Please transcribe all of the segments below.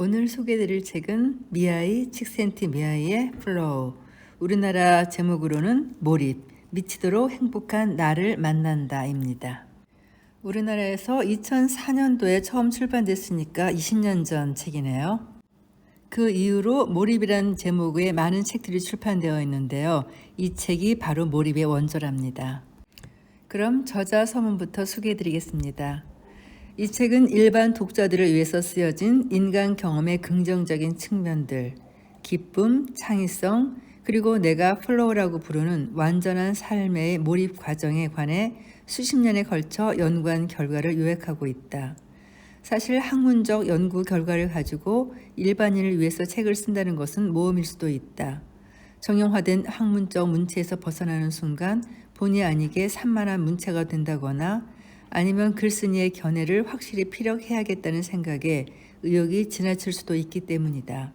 오늘 소개드릴 책은 미아이 칙센티 미아이의 플로우 우리나라 제목으로는 몰입 미치도록 행복한 나를 만난다입니다. 우리나라에서 2004년도에 처음 출판됐으니까 20년 전 책이네요. 그 이후로 몰입이란 제목의 많은 책들이 출판되어 있는데요. 이 책이 바로 몰입의 원조랍니다. 그럼 저자 서문부터 소개해 드리겠습니다. 이 책은 일반 독자들을 위해서 쓰여진 인간 경험의 긍정적인 측면들, 기쁨, 창의성, 그리고 내가 플로우라고 부르는 완전한 삶의 몰입 과정에 관해 수십 년에 걸쳐 연구한 결과를 요약하고 있다. 사실 학문적 연구 결과를 가지고 일반인을 위해서 책을 쓴다는 것은 모험일 수도 있다. 정형화된 학문적 문체에서 벗어나는 순간 본의 아니게 산만한 문체가 된다거나 아니면 글쓴이의 견해를 확실히 피력해야겠다는 생각에 의욕이 지나칠 수도 있기 때문이다.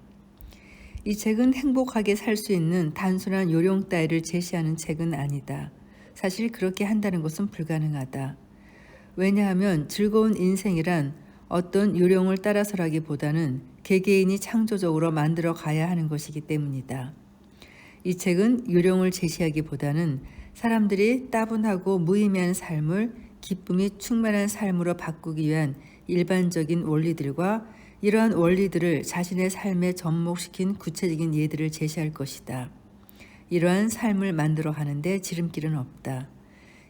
이 책은 행복하게 살 수 있는 단순한 요령 따위를 제시하는 책은 아니다. 사실 그렇게 한다는 것은 불가능하다. 왜냐하면 즐거운 인생이란 어떤 요령을 따라서라기보다는 개개인이 창조적으로 만들어 가야 하는 것이기 때문이다. 이 책은 요령을 제시하기보다는 사람들이 따분하고 무의미한 삶을 기쁨이 충만한 삶으로 바꾸기 위한 일반적인 원리들과 이러한 원리들을 자신의 삶에 접목시킨 구체적인 예들을 제시할 것이다. 이러한 삶을 만들어 가는데 지름길은 없다.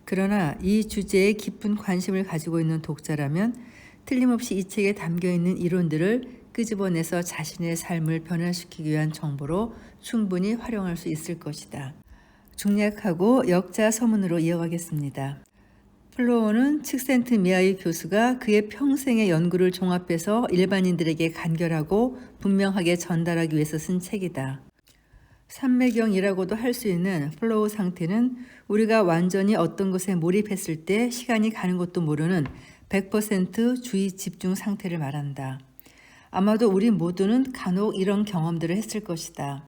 그러나 이 주제에 깊은 관심을 가지고 있는 독자라면 틀림없이 이 책에 담겨 있는 이론들을 끄집어내서 자신의 삶을 변화시키기 위한 정보로 충분히 활용할 수 있을 것이다. 중략하고 역자 서문으로 이어가겠습니다. 플로어는 칙센트 미아이 교수가 그의 평생의 연구를 종합해서 일반인들에게 간결하고 분명하게 전달하기 위해서 쓴 책이다. 산매경이라고도 할 수 있는 플로우 상태는 우리가 완전히 어떤 것에 몰입했을 때 시간이 가는 것도 모르는 100% 주의 집중 상태를 말한다. 아마도 우리 모두는 간혹 이런 경험들을 했을 것이다.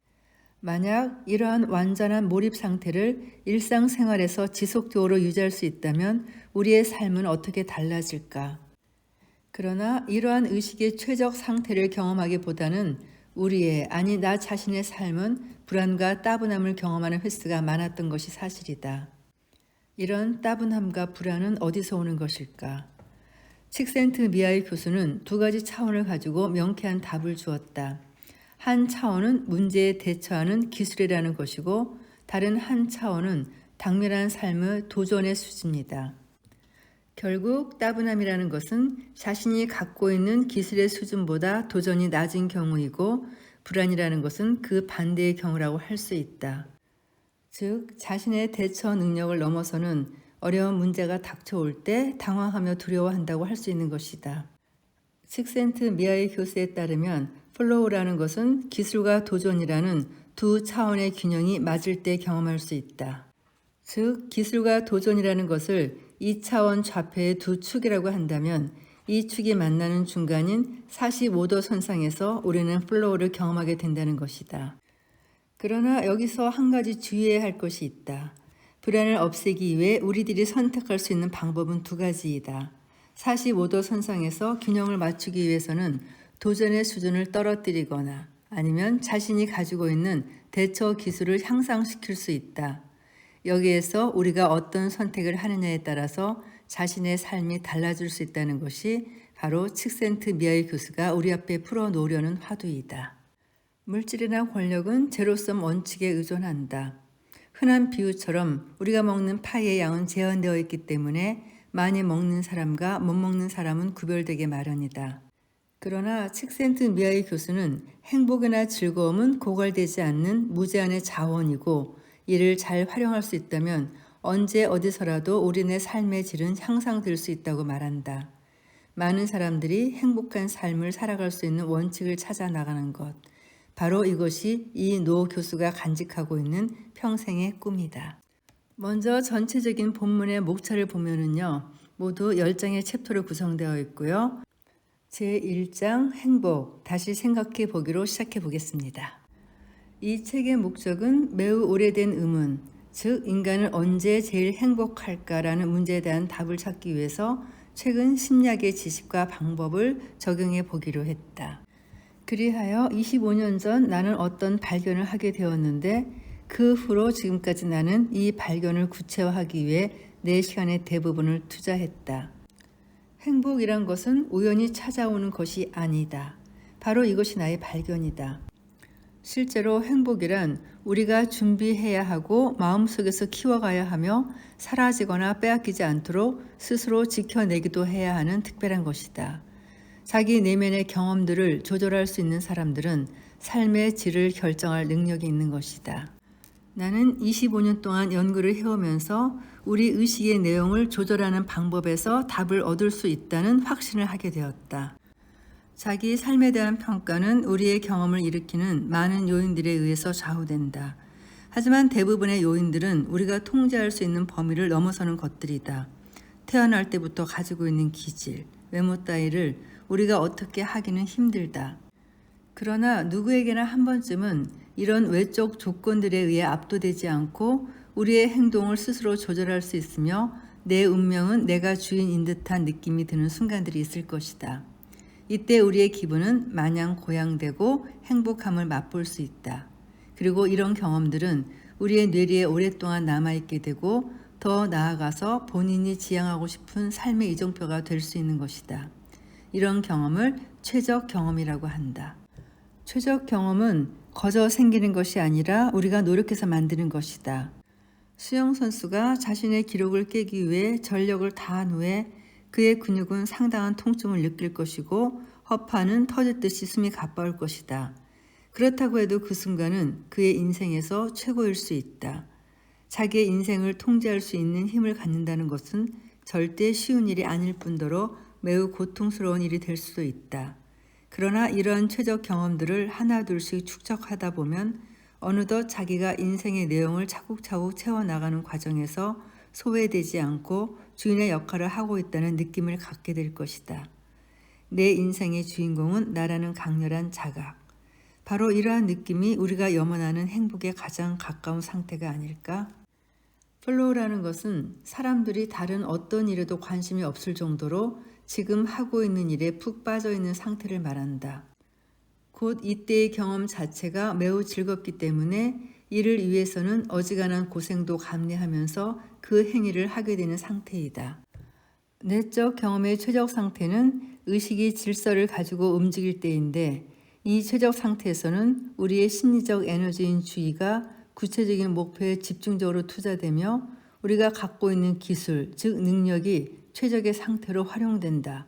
만약 이러한 완전한 몰입 상태를 일상생활에서 지속적으로 유지할 수 있다면 우리의 삶은 어떻게 달라질까? 그러나 이러한 의식의 최적 상태를 경험하기보다는 우리의 아니 나 자신의 삶은 불안과 따분함을 경험하는 횟수가 많았던 것이 사실이다. 이런 따분함과 불안은 어디서 오는 것일까? 칙센트 미아이 교수는 두 가지 차원을 가지고 명쾌한 답을 주었다. 한 차원은 문제에 대처하는 기술이라는 것이고 다른 한 차원은 당면한 삶의 도전의 수준이다. 결국 따분함이라는 것은 자신이 갖고 있는 기술의 수준보다 도전이 낮은 경우이고 불안이라는 것은 그 반대의 경우라고 할 수 있다. 즉, 자신의 대처 능력을 넘어서는 어려운 문제가 닥쳐올 때 당황하며 두려워한다고 할 수 있는 것이다. 칙센트 미아이 교수에 따르면 플로우라는 것은 기술과 도전이라는 두 차원의 균형이 맞을 때 경험할 수 있다. 즉, 기술과 도전이라는 것을 2차원 좌표의 두 축이라고 한다면 이 축이 만나는 중간인 45도 선상에서 우리는 플로우를 경험하게 된다는 것이다. 그러나 여기서 한 가지 주의해야 할 것이 있다. 불안을 없애기 위해 우리들이 선택할 수 있는 방법은 두 가지이다. 45도 선상에서 균형을 맞추기 위해서는 도전의 수준을 떨어뜨리거나 아니면 자신이 가지고 있는 대처 기술을 향상시킬 수 있다. 여기에서 우리가 어떤 선택을 하느냐에 따라서 자신의 삶이 달라질 수 있다는 것이 바로 칙센트 미아이 교수가 우리 앞에 풀어놓으려는 화두이다. 물질이나 권력은 제로섬 원칙에 의존한다. 흔한 비유처럼 우리가 먹는 파이의 양은 제한되어 있기 때문에 많이 먹는 사람과 못 먹는 사람은 구별되게 마련이다. 그러나 칙센트 미아이 교수는 행복이나 즐거움은 고갈되지 않는 무제한의 자원이고 이를 잘 활용할 수 있다면 언제 어디서라도 우리네 삶의 질은 향상될 수 있다고 말한다. 많은 사람들이 행복한 삶을 살아갈 수 있는 원칙을 찾아 나가는 것. 바로 이것이 이 노 교수가 간직하고 있는 평생의 꿈이다. 먼저 전체적인 본문의 목차를 보면은요, 모두 10장의 챕터로 구성되어 있고요. 제1장 행복 다시 생각해 보기로 시작해 보겠습니다. 이 책의 목적은 매우 오래된 의문, 즉 인간은 언제 제일 행복할까라는 문제에 대한 답을 찾기 위해서 최근 심리학의 지식과 방법을 적용해 보기로 했다. 그리하여 25년 전 나는 어떤 발견을 하게 되었는데 그 후로 지금까지 나는 이 발견을 구체화하기 위해 내 시간의 대부분을 투자했다. 행복이란 것은 우연히 찾아오는 것이 아니다. 바로 이것이 나의 발견이다. 실제로 행복이란 우리가 준비해야 하고 마음속에서 키워가야 하며 사라지거나 빼앗기지 않도록 스스로 지켜내기도 해야 하는 특별한 것이다. 자기 내면의 경험들을 조절할 수 있는 사람들은 삶의 질을 결정할 능력이 있는 것이다. 나는 25년 동안 연구를 해오면서 우리 의식의 내용을 조절하는 방법에서 답을 얻을 수 있다는 확신을 하게 되었다. 자기 삶에 대한 평가는 우리의 경험을 일으키는 많은 요인들에 의해서 좌우된다. 하지만 대부분의 요인들은 우리가 통제할 수 있는 범위를 넘어서는 것들이다. 태어날 때부터 가지고 있는 기질, 외모 따위를 우리가 어떻게 하기는 힘들다. 그러나 누구에게나 한 번쯤은 이런 외적 조건들에 의해 압도되지 않고 우리의 행동을 스스로 조절할 수 있으며 내 운명은 내가 주인인 듯한 느낌이 드는 순간들이 있을 것이다. 이때 우리의 기분은 마냥 고양되고 행복함을 맛볼 수 있다. 그리고 이런 경험들은 우리의 뇌리에 오랫동안 남아있게 되고 더 나아가서 본인이 지향하고 싶은 삶의 이정표가 될 수 있는 것이다. 이런 경험을 최적 경험이라고 한다. 최적 경험은 거저 생기는 것이 아니라 우리가 노력해서 만드는 것이다. 수영 선수가 자신의 기록을 깨기 위해 전력을 다한 후에 그의 근육은 상당한 통증을 느낄 것이고 허파는 터질 듯이 숨이 가빠올 것이다. 그렇다고 해도 그 순간은 그의 인생에서 최고일 수 있다. 자기의 인생을 통제할 수 있는 힘을 갖는다는 것은 절대 쉬운 일이 아닐 뿐더러 매우 고통스러운 일이 될 수도 있다. 그러나 이러한 최적 경험들을 하나둘씩 축적하다 보면 어느덧 자기가 인생의 내용을 차곡차곡 채워나가는 과정에서 소외되지 않고 주인의 역할을 하고 있다는 느낌을 갖게 될 것이다. 내 인생의 주인공은 나라는 강렬한 자각. 바로 이러한 느낌이 우리가 염원하는 행복에 가장 가까운 상태가 아닐까? 플로우라는 것은 사람들이 다른 어떤 일에도 관심이 없을 정도로 지금 하고 있는 일에 푹 빠져 있는 상태를 말한다. 곧 이때의 경험 자체가 매우 즐겁기 때문에 이를 위해서는 어지간한 고생도 감내하면서 그 행위를 하게 되는 상태이다. 내적 경험의 최적 상태는 의식이 질서를 가지고 움직일 때인데 이 최적 상태에서는 우리의 심리적 에너지인 주의가 구체적인 목표에 집중적으로 투자되며 우리가 갖고 있는 기술, 즉 능력이 최적의 상태로 활용된다.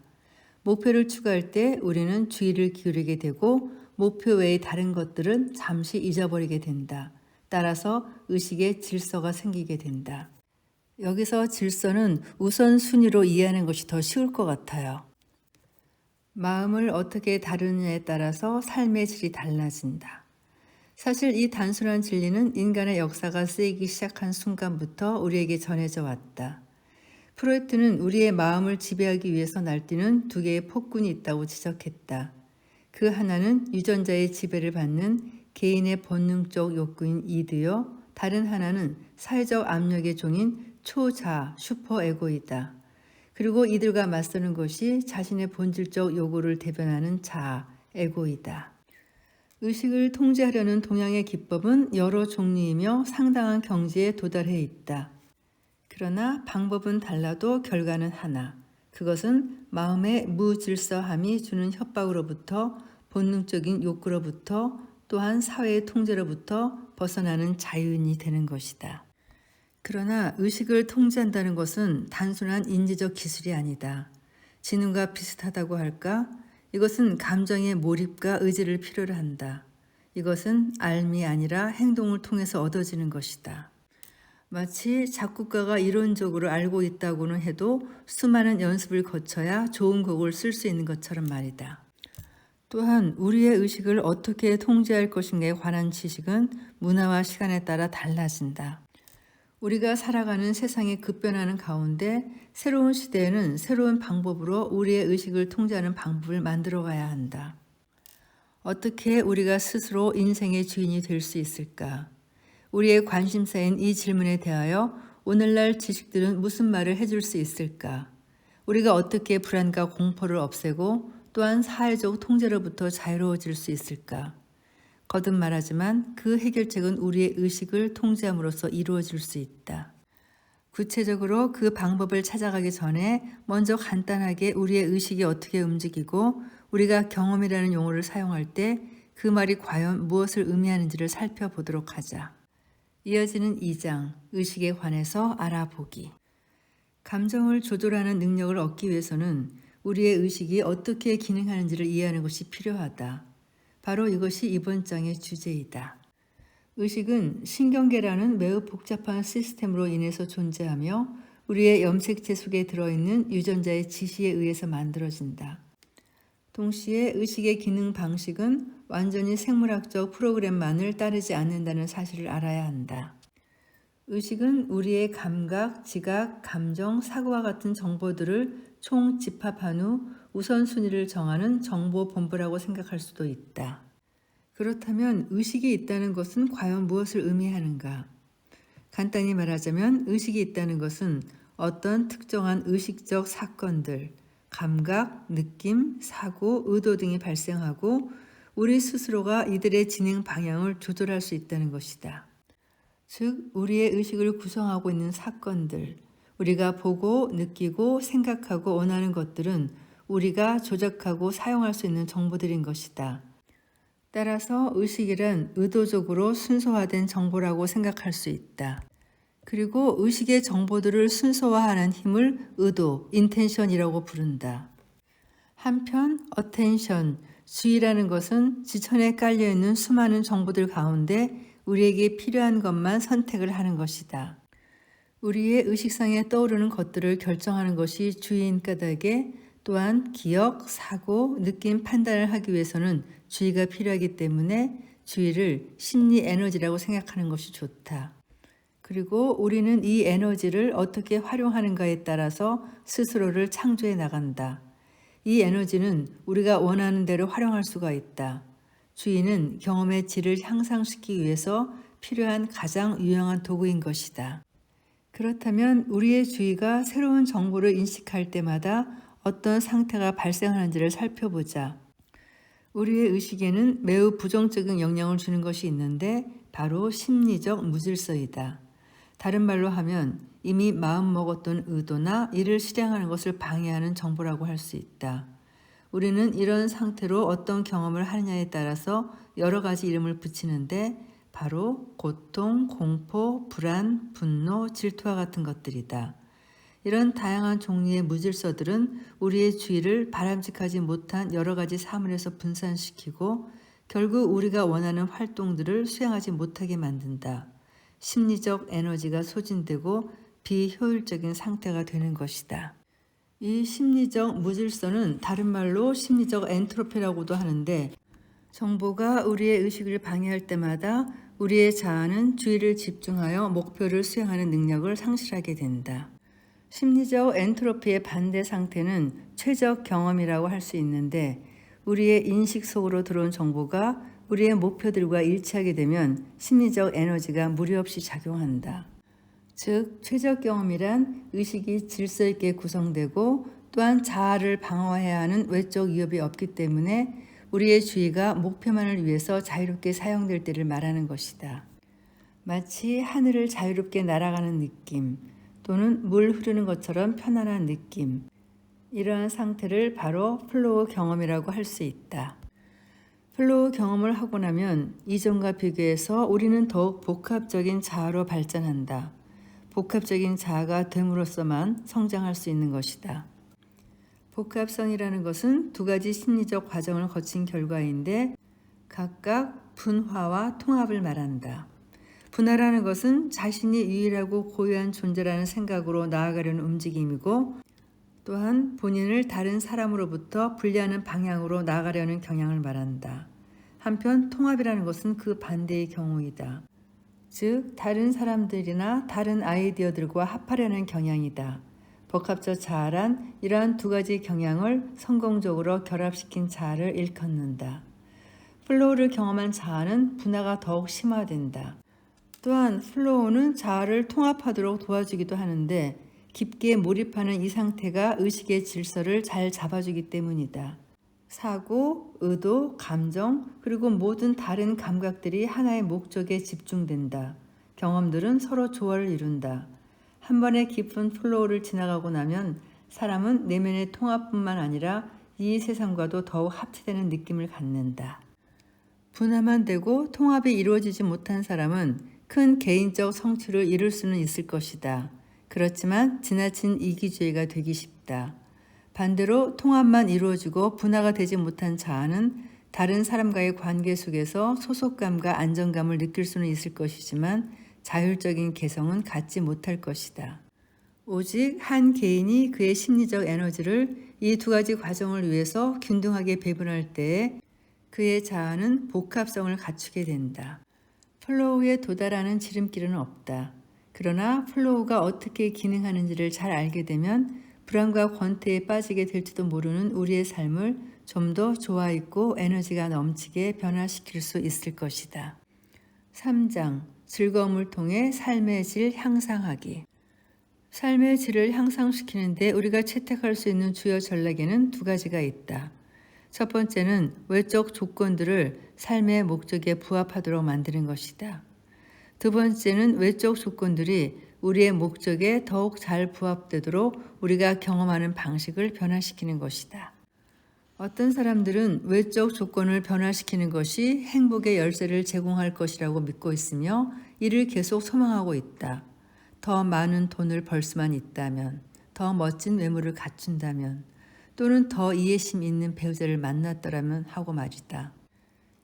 목표를 추구할 때 우리는 주의를 기울이게 되고 목표 외의 다른 것들은 잠시 잊어버리게 된다. 따라서 의식의 질서가 생기게 된다. 여기서 질서는 우선순위로 이해하는 것이 더 쉬울 것 같아요. 마음을 어떻게 다루느냐에 따라서 삶의 질이 달라진다. 사실 이 단순한 진리는 인간의 역사가 쓰이기 시작한 순간부터 우리에게 전해져 왔다. 프로이트는 우리의 마음을 지배하기 위해서 날뛰는 두 개의 폭군이 있다고 지적했다. 그 하나는 유전자의 지배를 받는 개인의 본능적 욕구인 이드요. 다른 하나는 사회적 압력의 종인 초자, 슈퍼에고이다. 그리고 이들과 맞서는 것이 자신의 본질적 요구를 대변하는 자, 에고이다. 의식을 통제하려는 동양의 기법은 여러 종류이며 상당한 경지에 도달해 있다. 그러나 방법은 달라도 결과는 하나. 그것은 마음의 무질서함이 주는 협박으로부터 본능적인 욕구로부터 또한 사회의 통제로부터 벗어나는 자유인이 되는 것이다. 그러나 의식을 통제한다는 것은 단순한 인지적 기술이 아니다. 지능과 비슷하다고 할까? 이것은 감정의 몰입과 의지를 필요로 한다. 이것은 알미 아니라 행동을 통해서 얻어지는 것이다. 마치 작곡가가 이론적으로 알고 있다고는 해도 수많은 연습을 거쳐야 좋은 곡을 쓸 수 있는 것처럼 말이다. 또한 우리의 의식을 어떻게 통제할 것인가에 관한 지식은 문화와 시간에 따라 달라진다. 우리가 살아가는 세상이 급변하는 가운데 새로운 시대에는 새로운 방법으로 우리의 의식을 통제하는 방법을 만들어 가야 한다. 어떻게 우리가 스스로 인생의 주인이 될 수 있을까? 우리의 관심사인 이 질문에 대하여 오늘날 지식들은 무슨 말을 해줄 수 있을까? 우리가 어떻게 불안과 공포를 없애고 또한 사회적 통제로부터 자유로워질 수 있을까? 거듭 말하지만 그 해결책은 우리의 의식을 통제함으로써 이루어질 수 있다. 구체적으로 그 방법을 찾아가기 전에 먼저 간단하게 우리의 의식이 어떻게 움직이고 우리가 경험이라는 용어를 사용할 때 그 말이 과연 무엇을 의미하는지를 살펴보도록 하자. 이어지는 2장, 의식에 관해서 알아보기. 감정을 조절하는 능력을 얻기 위해서는 우리의 의식이 어떻게 기능하는지를 이해하는 것이 필요하다. 바로 이것이 이번 장의 주제이다. 의식은 신경계라는 매우 복잡한 시스템으로 인해서 존재하며 우리의 염색체 속에 들어있는 유전자의 지시에 의해서 만들어진다. 동시에 의식의 기능 방식은 완전히 생물학적 프로그램만을 따르지 않는다는 사실을 알아야 한다. 의식은 우리의 감각, 지각, 감정, 사고와 같은 정보들을 총 집합한 후 우선순위를 정하는 정보 본부라고 생각할 수도 있다. 그렇다면 의식이 있다는 것은 과연 무엇을 의미하는가? 간단히 말하자면 의식이 있다는 것은 어떤 특정한 의식적 사건들, 감각, 느낌, 사고, 의도 등이 발생하고 우리 스스로가 이들의 진행 방향을 조절할 수 있다는 것이다. 즉, 우리의 의식을 구성하고 있는 사건들, 우리가 보고 느끼고 생각하고 원하는 것들은 우리가 조작하고 사용할 수 있는 정보들인 것이다. 따라서 의식이란 의도적으로 순서화된 정보라고 생각할 수 있다. 그리고 의식의 정보들을 순서화하는 힘을 의도, 인텐션이라고 부른다. 한편 attention, 주의라는 것은 지천에 깔려 있는 수많은 정보들 가운데 우리에게 필요한 것만 선택을 하는 것이다. 우리의 의식상에 떠오르는 것들을 결정하는 것이 주의인 까닭에 또한 기억, 사고, 느낌, 판단을 하기 위해서는 주의가 필요하기 때문에 주의를 심리 에너지라고 생각하는 것이 좋다. 그리고 우리는 이 에너지를 어떻게 활용하는가에 따라서 스스로를 창조해 나간다. 이 에너지는 우리가 원하는 대로 활용할 수가 있다. 주의는 경험의 질을 향상시키기 위해서 필요한 가장 유용한 도구인 것이다. 그렇다면 우리의 주의가 새로운 정보를 인식할 때마다 어떤 상태가 발생하는지를 살펴보자. 우리의 의식에는 매우 부정적인 영향을 주는 것이 있는데 바로 심리적 무질서이다. 다른 말로 하면 이미 마음 먹었던 의도나 이를 실행하는 것을 방해하는 정보라고 할 수 있다. 우리는 이런 상태로 어떤 경험을 하느냐에 따라서 여러 가지 이름을 붙이는데 바로 고통, 공포, 불안, 분노, 질투와 같은 것들이다. 이런 다양한 종류의 무질서들은 우리의 주의를 바람직하지 못한 여러 가지 사물에서 분산시키고 결국 우리가 원하는 활동들을 수행하지 못하게 만든다. 심리적 에너지가 소진되고 비효율적인 상태가 되는 것이다. 이 심리적 무질서는 다른 말로 심리적 엔트로피라고도 하는데 정보가 우리의 의식을 방해할 때마다 우리의 자아는 주의를 집중하여 목표를 수행하는 능력을 상실하게 된다. 심리적 엔트로피의 반대 상태는 최적 경험이라고 할 수 있는데 우리의 인식 속으로 들어온 정보가 우리의 목표들과 일치하게 되면 심리적 에너지가 무리 없이 작용한다. 즉, 최적 경험이란 의식이 질서 있게 구성되고 또한 자아를 방어해야 하는 외적 위협이 없기 때문에 우리의 주의가 목표만을 위해서 자유롭게 사용될 때를 말하는 것이다. 마치 하늘을 자유롭게 날아가는 느낌, 또는 물 흐르는 것처럼 편안한 느낌. 이러한 상태를 바로 플로우 경험이라고 할 수 있다. 플로우 경험을 하고 나면 이전과 비교해서 우리는 더욱 복합적인 자아로 발전한다. 복합적인 자아가 됨으로써만 성장할 수 있는 것이다. 복합성이라는 것은 두 가지 심리적 과정을 거친 결과인데 각각 분화와 통합을 말한다. 분화라는 것은 자신이 유일하고 고유한 존재라는 생각으로 나아가려는 움직임이고 또한 본인을 다른 사람으로부터 분리하는 방향으로 나아가려는 경향을 말한다. 한편 통합이라는 것은 그 반대의 경우이다. 즉, 다른 사람들이나 다른 아이디어들과 합하려는 경향이다. 복합적 자아란 이러한 두 가지 경향을 성공적으로 결합시킨 자아를 일컫는다. 플로우를 경험한 자아는 분화가 더욱 심화된다. 또한 플로우는 자아를 통합하도록 도와주기도 하는데 깊게 몰입하는 이 상태가 의식의 질서를 잘 잡아주기 때문이다. 사고, 의도, 감정, 그리고 모든 다른 감각들이 하나의 목적에 집중된다. 경험들은 서로 조화를 이룬다. 한 번의 깊은 플로우를 지나가고 나면 사람은 내면의 통합뿐만 아니라 이 세상과도 더욱 합치되는 느낌을 갖는다. 분화만 되고 통합이 이루어지지 못한 사람은 큰 개인적 성취를 이룰 수는 있을 것이다. 그렇지만 지나친 이기주의가 되기 쉽다. 반대로 통합만 이루어지고 분화가 되지 못한 자아는 다른 사람과의 관계 속에서 소속감과 안정감을 느낄 수는 있을 것이지만 자율적인 개성은 갖지 못할 것이다. 오직 한 개인이 그의 심리적 에너지를 이 두 가지 과정을 위해서 균등하게 배분할 때에 그의 자아는 복합성을 갖추게 된다. 플로우에 도달하는 지름길은 없다. 그러나 플로우가 어떻게 기능하는지를 잘 알게 되면 불안과 권태에 빠지게 될지도 모르는 우리의 삶을 좀 더 좋아 있고 에너지가 넘치게 변화시킬 수 있을 것이다. 3장 즐거움을 통해 삶의 질 향상하기 삶의 질을 향상시키는데 우리가 채택할 수 있는 주요 전략에는 두 가지가 있다. 첫 번째는 외적 조건들을 삶의 목적에 부합하도록 만드는 것이다. 두 번째는 외적 조건들이 우리의 목적에 더욱 잘 부합되도록 우리가 경험하는 방식을 변화시키는 것이다. 어떤 사람들은 외적 조건을 변화시키는 것이 행복의 열쇠를 제공할 것이라고 믿고 있으며 이를 계속 소망하고 있다. 더 많은 돈을 벌 수만 있다면, 더 멋진 외모를 갖춘다면, 또는 더 이해심 있는 배우자를 만났더라면 하고 말이다.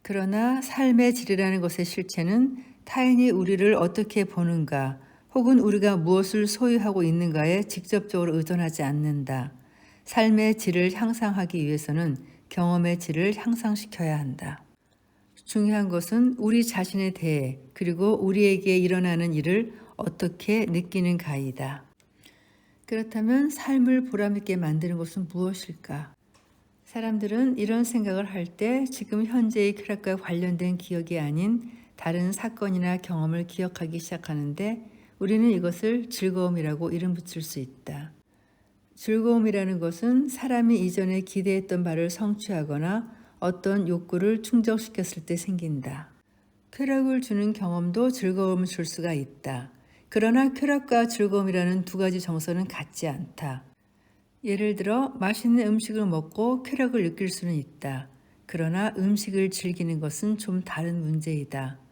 그러나 삶의 질이라는 것의 실체는 타인이 우리를 어떻게 보는가, 혹은 우리가 무엇을 소유하고 있는가에 직접적으로 의존하지 않는다. 삶의 질을 향상하기 위해서는 경험의 질을 향상시켜야 한다. 중요한 것은 우리 자신에 대해 그리고 우리에게 일어나는 일을 어떻게 느끼는가이다. 그렇다면 삶을 보람있게 만드는 것은 무엇일까? 사람들은 이런 생각을 할 때 지금 현재의 쾌락과 관련된 기억이 아닌 다른 사건이나 경험을 기억하기 시작하는데 우리는 이것을 즐거움이라고 이름 붙일 수 있다. 즐거움이라는 것은 사람이 이전에 기대했던 바를 성취하거나 어떤 욕구를 충족시켰을 때 생긴다. 쾌락을 주는 경험도 즐거움을 줄 수가 있다. 그러나 쾌락과 즐거움이라는 두 가지 정서는 같지 않다. 예를 들어 맛있는 음식을 먹고 쾌락을 느낄 수는 있다. 그러나 음식을 즐기는 것은 좀 다른 문제이다.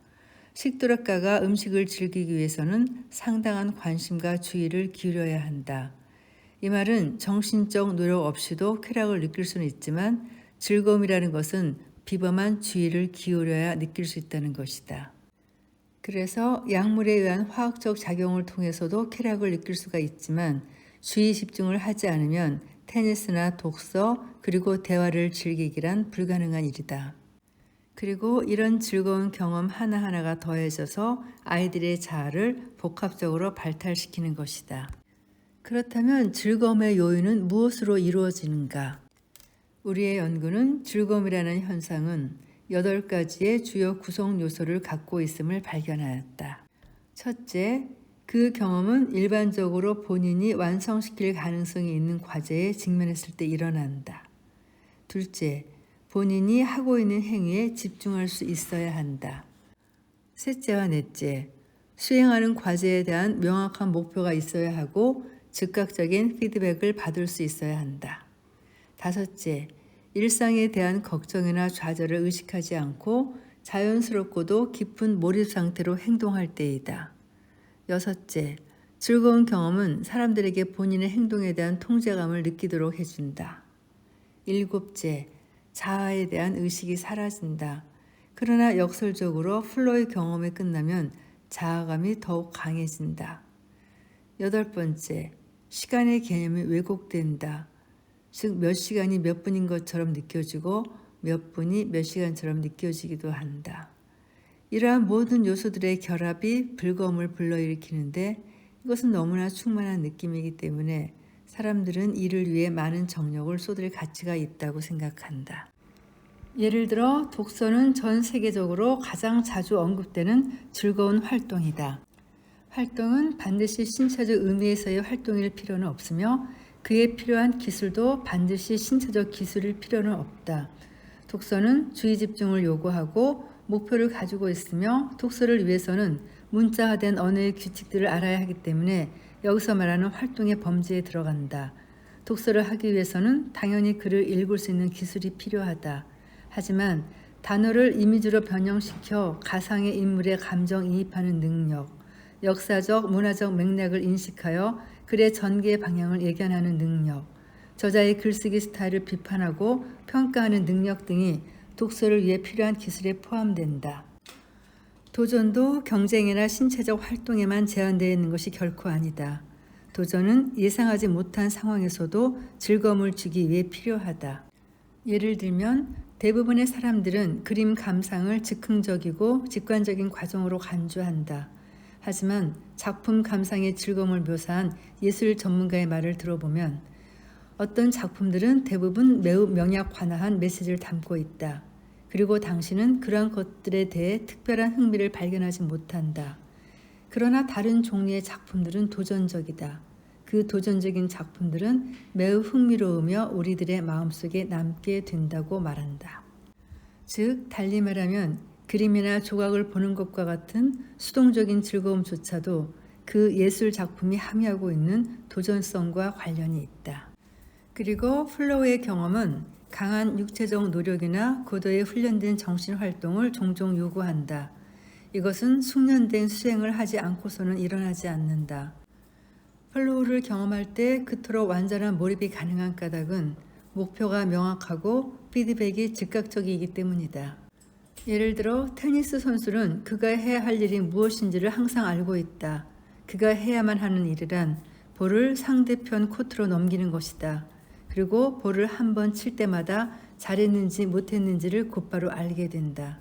식도락가가 음식을 즐기기 위해서는 상당한 관심과 주의를 기울여야 한다. 이 말은 정신적 노력 없이도 쾌락을 느낄 수는 있지만 즐거움이라는 것은 비범한 주의를 기울여야 느낄 수 있다는 것이다. 그래서 약물에 의한 화학적 작용을 통해서도 쾌락을 느낄 수가 있지만 주의 집중을 하지 않으면 테니스나 독서 그리고 대화를 즐기기란 불가능한 일이다. 그리고 이런 즐거운 경험 하나하나가 더해져서 아이들의 자아를 복합적으로 발달시키는 것이다. 그렇다면 즐거움의 요인은 무엇으로 이루어지는가? 우리의 연구는 즐거움이라는 현상은 여덟 가지의 주요 구성 요소를 갖고 있음을 발견하였다. 첫째, 그 경험은 일반적으로 본인이 완성시킬 가능성이 있는 과제에 직면했을 때 일어난다. 둘째, 본인이 하고 있는 행위에 집중할 수 있어야 한다. 셋째와 넷째, 수행하는 과제에 대한 명확한 목표가 있어야 하고 즉각적인 피드백을 받을 수 있어야 한다. 다섯째, 일상에 대한 걱정이나 좌절을 의식하지 않고 자연스럽고도 깊은 몰입 상태로 행동할 때이다. 여섯째, 즐거운 경험은 사람들에게 본인의 행동에 대한 통제감을 느끼도록 해준다. 일곱째, 자아에 대한 의식이 사라진다. 그러나 역설적으로 플로의 경험이 끝나면 자아감이 더욱 강해진다. 여덟 번째, 시간의 개념이 왜곡된다. 즉, 몇 시간이 몇 분인 것처럼 느껴지고 몇 분이 몇 시간처럼 느껴지기도 한다. 이러한 모든 요소들의 결합이 불검을 불러일으키는데 이것은 너무나 충만한 느낌이기 때문에 사람들은 이를 위해 많은 정력을 쏟을 가치가 있다고 생각한다. 예를 들어 독서는 전 세계적으로 가장 자주 언급되는 즐거운 활동이다. 활동은 반드시 신체적 의미에서의 활동일 필요는 없으며 그에 필요한 기술도 반드시 신체적 기술일 필요는 없다. 독서는 주의 집중을 요구하고 목표를 가지고 있으며 독서를 위해서는 문자화된 언어의 규칙들을 알아야 하기 때문에 여기서 말하는 활동의 범죄에 들어간다. 독서를 하기 위해서는 당연히 글을 읽을 수 있는 기술이 필요하다. 하지만 단어를 이미지로 변형시켜 가상의 인물의 감정 이입하는 능력, 역사적, 문화적 맥락을 인식하여 글의 전개 방향을 예견하는 능력, 저자의 글쓰기 스타일을 비판하고 평가하는 능력 등이 독서를 위해 필요한 기술에 포함된다. 도전도 경쟁이나 신체적 활동에만 제한되어 있는 것이 결코 아니다. 도전은 예상하지 못한 상황에서도 즐거움을 주기 위해 필요하다. 예를 들면 대부분의 사람들은 그림 감상을 즉흥적이고 직관적인 과정으로 간주한다. 하지만 작품 감상의 즐거움을 묘사한 예술 전문가의 말을 들어보면 어떤 작품들은 대부분 매우 명약관화한 메시지를 담고 있다. 그리고 당신은 그러한 것들에 대해 특별한 흥미를 발견하지 못한다. 그러나 다른 종류의 작품들은 도전적이다. 그 도전적인 작품들은 매우 흥미로우며 우리들의 마음속에 남게 된다고 말한다. 즉, 달리 말하면 그림이나 조각을 보는 것과 같은 수동적인 즐거움조차도 그 예술 작품이 함유하고 있는 도전성과 관련이 있다. 그리고 플로우의 경험은 강한 육체적 노력이나 고도의 훈련된 정신 활동을 종종 요구한다. 이것은 숙련된 수행을 하지 않고서는 일어나지 않는다. 플로우를 경험할 때 그토록 완전한 몰입이 가능한 까닭은 목표가 명확하고 피드백이 즉각적이기 때문이다. 예를 들어 테니스 선수는 그가 해야 할 일이 무엇인지를 항상 알고 있다. 그가 해야만 하는 일이란 볼을 상대편 코트로 넘기는 것이다. 그리고 볼을 한 번 칠 때마다 잘했는지 못했는지를 곧바로 알게 된다.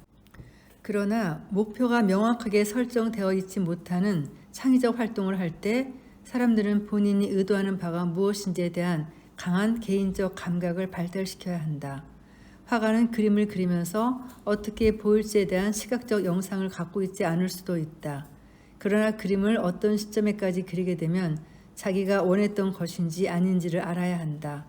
그러나 목표가 명확하게 설정되어 있지 못하는 창의적 활동을 할 때 사람들은 본인이 의도하는 바가 무엇인지에 대한 강한 개인적 감각을 발달시켜야 한다. 화가는 그림을 그리면서 어떻게 보일지에 대한 시각적 영상을 갖고 있지 않을 수도 있다. 그러나 그림을 어떤 시점에까지 그리게 되면 자기가 원했던 것인지 아닌지를 알아야 한다.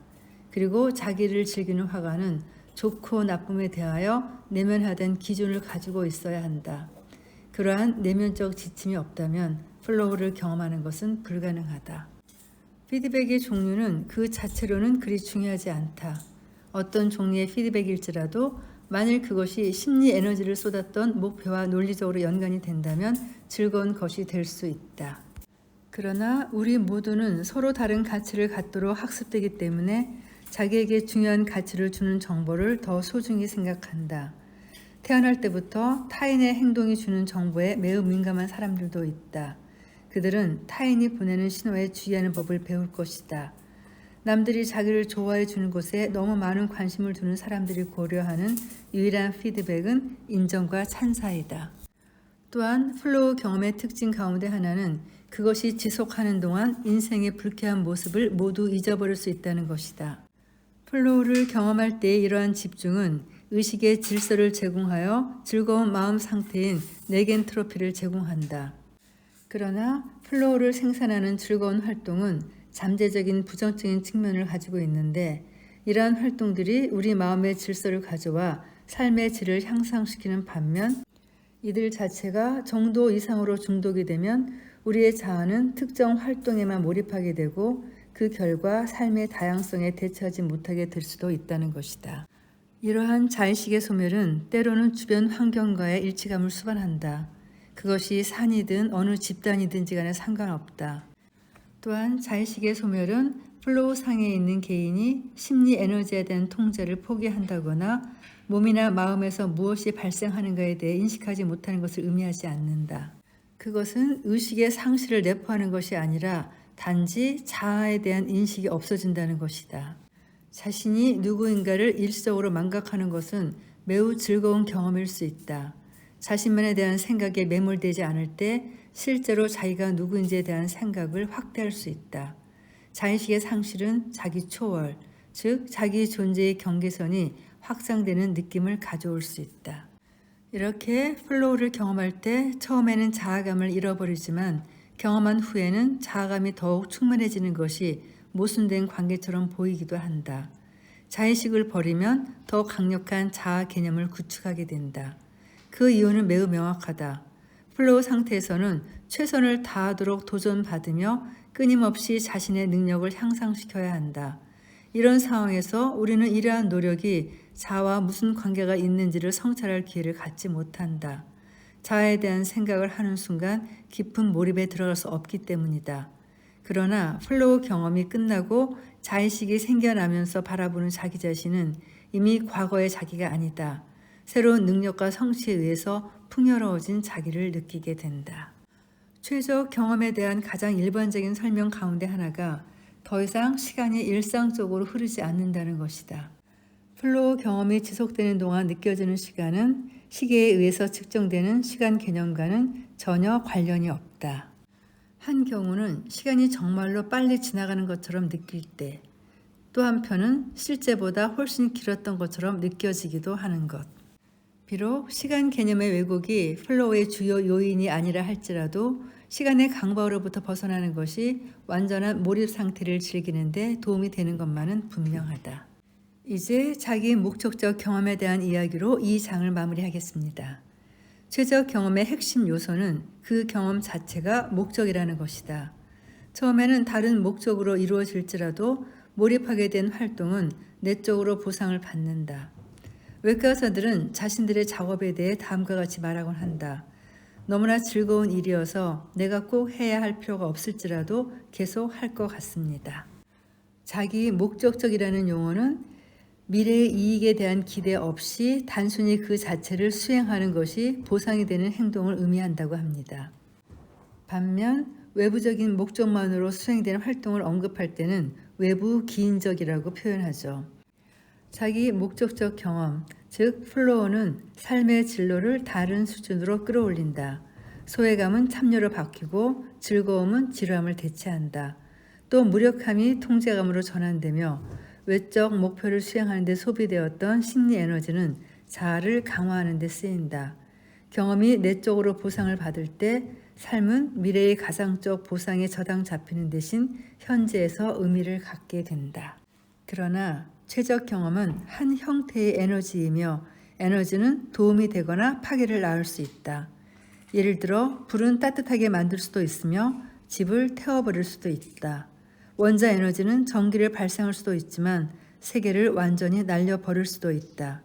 그리고 자기를 즐기는 화가는 좋고 나쁨에 대하여 내면화된 기준을 가지고 있어야 한다. 그러한 내면적 지침이 없다면 플로우를 경험하는 것은 불가능하다. 피드백의 종류는 그 자체로는 그리 중요하지 않다. 어떤 종류의 피드백일지라도 만일 그것이 심리 에너지를 쏟았던 목표와 논리적으로 연관이 된다면 즐거운 것이 될 수 있다. 그러나 우리 모두는 서로 다른 가치를 갖도록 학습되기 때문에 자기에게 중요한 가치를 주는 정보를 더 소중히 생각한다. 태어날 때부터 타인의 행동이 주는 정보에 매우 민감한 사람들도 있다. 그들은 타인이 보내는 신호에 주의하는 법을 배울 것이다. 남들이 자기를 좋아해 주는 곳에 너무 많은 관심을 두는 사람들이 고려하는 유일한 피드백은 인정과 찬사이다. 또한 플로우 경험의 특징 가운데 하나는 그것이 지속하는 동안 인생의 불쾌한 모습을 모두 잊어버릴 수 있다는 것이다. 플로우를 경험할 때의 이러한 집중은 의식의 질서를 제공하여 즐거운 마음 상태인 네겐 트로피를 제공한다. 그러나 플로우를 생산하는 즐거운 활동은 잠재적인 부정적인 측면을 가지고 있는데 이러한 활동들이 우리 마음의 질서를 가져와 삶의 질을 향상시키는 반면 이들 자체가 정도 이상으로 중독이 되면 우리의 자아는 특정 활동에만 몰입하게 되고 그 결과 삶의 다양성에 대처하지 못하게 될 수도 있다는 것이다. 이러한 자의식의 소멸은 때로는 주변 환경과의 일치감을 수반한다. 그것이 산이든 어느 집단이든지 간에 상관없다. 또한 자의식의 소멸은 플로우 상에 있는 개인이 심리 에너지에 대한 통제를 포기한다거나 몸이나 마음에서 무엇이 발생하는가에 대해 인식하지 못하는 것을 의미하지 않는다. 그것은 의식의 상실을 내포하는 것이 아니라 단지 자아에 대한 인식이 없어진다는 것이다. 자신이 누구인가를 일시적으로 망각하는 것은 매우 즐거운 경험일 수 있다. 자신만에 대한 생각에 매몰되지 않을 때 실제로 자기가 누구인지에 대한 생각을 확대할 수 있다. 자의식의 상실은 자기 초월, 즉 자기 존재의 경계선이 확장되는 느낌을 가져올 수 있다. 이렇게 플로우를 경험할 때 처음에는 자아감을 잃어버리지만 경험한 후에는 자아감이 더욱 충만해지는 것이 모순된 관계처럼 보이기도 한다. 자의식을 버리면 더 강력한 자아 개념을 구축하게 된다. 그 이유는 매우 명확하다. 플로우 상태에서는 최선을 다하도록 도전받으며 끊임없이 자신의 능력을 향상시켜야 한다. 이런 상황에서 우리는 이러한 노력이 자와 무슨 관계가 있는지를 성찰할 기회를 갖지 못한다. 자아에 대한 생각을 하는 순간 깊은 몰입에 들어갈 수 없기 때문이다. 그러나 플로우 경험이 끝나고 자의식이 생겨나면서 바라보는 자기 자신은 이미 과거의 자기가 아니다. 새로운 능력과 성취에 의해서 풍요로워진 자기를 느끼게 된다. 최적 경험에 대한 가장 일반적인 설명 가운데 하나가 더 이상 시간이 일상적으로 흐르지 않는다는 것이다. 플로우 경험이 지속되는 동안 느껴지는 시간은 시계에 의해서 측정되는 시간 개념과는 전혀 관련이 없다. 한 경우는 시간이 정말로 빨리 지나가는 것처럼 느낄 때, 또 한편은 실제보다 훨씬 길었던 것처럼 느껴지기도 하는 것. 비록 시간 개념의 왜곡이 플로우의 주요 요인이 아니라 할지라도 시간의 강박으로부터 벗어나는 것이 완전한 몰입 상태를 즐기는데 도움이 되는 것만은 분명하다. 이제 자기 목적적 경험에 대한 이야기로 이 장을 마무리하겠습니다. 최적 경험의 핵심 요소는 그 경험 자체가 목적이라는 것이다. 처음에는 다른 목적으로 이루어질지라도 몰입하게 된 활동은 내적으로 보상을 받는다. 외과의사들은 자신들의 작업에 대해 다음과 같이 말하곤 한다. 너무나 즐거운 일이어서 내가 꼭 해야 할 필요가 없을지라도 계속 할 것 같습니다. 자기 목적적이라는 용어는 미래의 이익에 대한 기대 없이 단순히 그 자체를 수행하는 것이 보상이 되는 행동을 의미한다고 합니다. 반면 외부적인 목적만으로 수행되는 활동을 언급할 때는 외부 기인적이라고 표현하죠. 자기 목적적 경험, 즉 플로어는 삶의 진로를 다른 수준으로 끌어올린다. 소외감은 참여로 바뀌고 즐거움은 지루함을 대체한다. 또 무력함이 통제감으로 전환되며 외적 목표를 수행하는 데 소비되었던 심리 에너지는 자아를 강화하는 데 쓰인다. 경험이 내적으로 보상을 받을 때 삶은 미래의 가상적 보상에 저당 잡히는 대신 현재에서 의미를 갖게 된다. 그러나 최적 경험은 한 형태의 에너지이며 에너지는 도움이 되거나 파괴를 낳을 수 있다. 예를 들어 불은 따뜻하게 만들 수도 있으며 집을 태워버릴 수도 있다. 원자 에너지는 전기를 발생할 수도 있지만 세계를 완전히 날려버릴 수도 있다.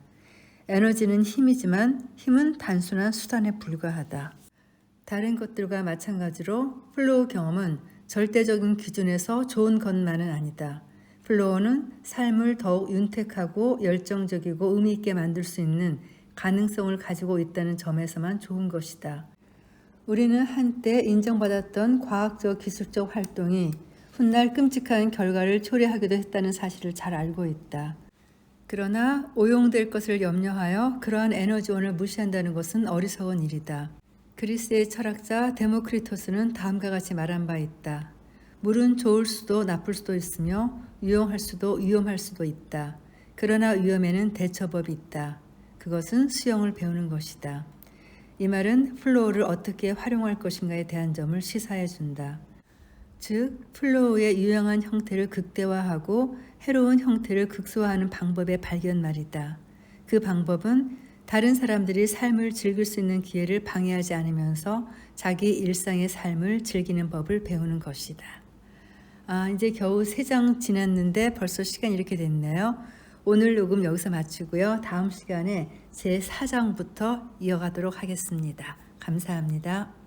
에너지는 힘이지만 힘은 단순한 수단에 불과하다. 다른 것들과 마찬가지로 플로우 경험은 절대적인 기준에서 좋은 것만은 아니다. 플로어는 삶을 더욱 윤택하고 열정적이고 의미 있게 만들 수 있는 가능성을 가지고 있다는 점에서만 좋은 것이다. 우리는 한때 인정받았던 과학적 기술적 활동이 훗날 끔찍한 결과를 초래하기도 했다는 사실을 잘 알고 있다. 그러나 오용될 것을 염려하여 그러한 에너지원을 무시한다는 것은 어리석은 일이다. 그리스의 철학자 데모크리토스는 다음과 같이 말한 바 있다. 물은 좋을 수도 나쁠 수도 있으며 유용할 수도 위험할 수도 있다. 그러나 위험에는 대처법이 있다. 그것은 수영을 배우는 것이다. 이 말은 플로우를 어떻게 활용할 것인가에 대한 점을 시사해 준다. 즉, 플로우의 유용한 형태를 극대화하고 해로운 형태를 극소화하는 방법의 발견 말이다. 그 방법은 다른 사람들이 삶을 즐길 수 있는 기회를 방해하지 않으면서 자기 일상의 삶을 즐기는 법을 배우는 것이다. 아, 이제 겨우 세장 지났는데 벌써 시간이 이렇게 됐네요. 오늘 녹음 여기서 마치고요. 다음 시간에 제 4장부터 이어가도록 하겠습니다. 감사합니다.